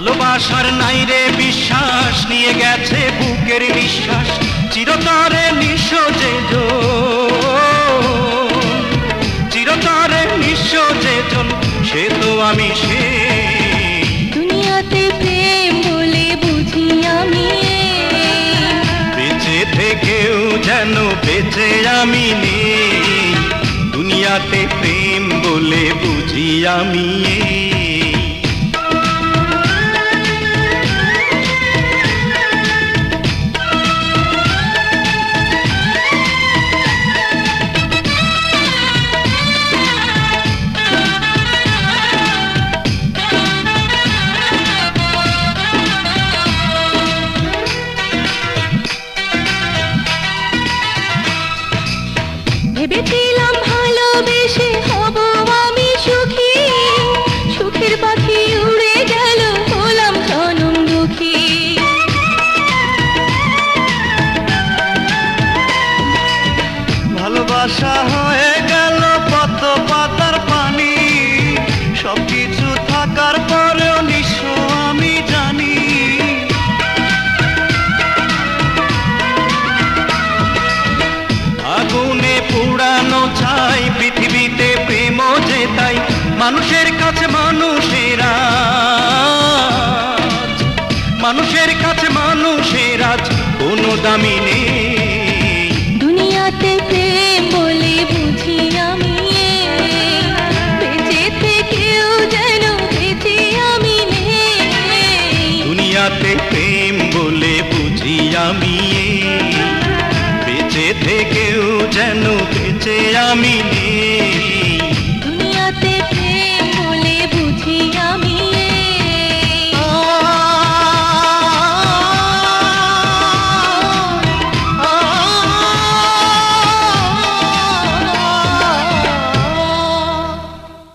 ভালোবাসার নাই রে বিশ্বাস নিয়ে গেছে বুকের নিঃশ্বাস চিরতরে নিঃস্ব যে চিরতরে নিঃস্ব যে জন সে তো আমি সে। দুনিয়াতে প্রেম বলে বুঝি আমি। বেঁচে থেকেও যেন বেঁচে আমি নেই। দুনিয়াতে প্রেম বলে বুঝি আমি। ভেবেছিলাম ভালোবেসে হব আমি সুখী। সুখের পাখি উড়ে গেল হলাম জনম দুঃখী। ভালোবাসা মানুষের কাছে মানুষেরা মানুষের কাছে মানুষের আজ কোনো দামি নেই। দুনিয়াতে প্রেম বলে বুঝি আমি বেঁচে থেকেও যেন বেঁচে আমি দুনিয়াতে প্রেম বলে বুঝি আমি। বেঁচে থেকেও যেন বেঁচে আমি নেই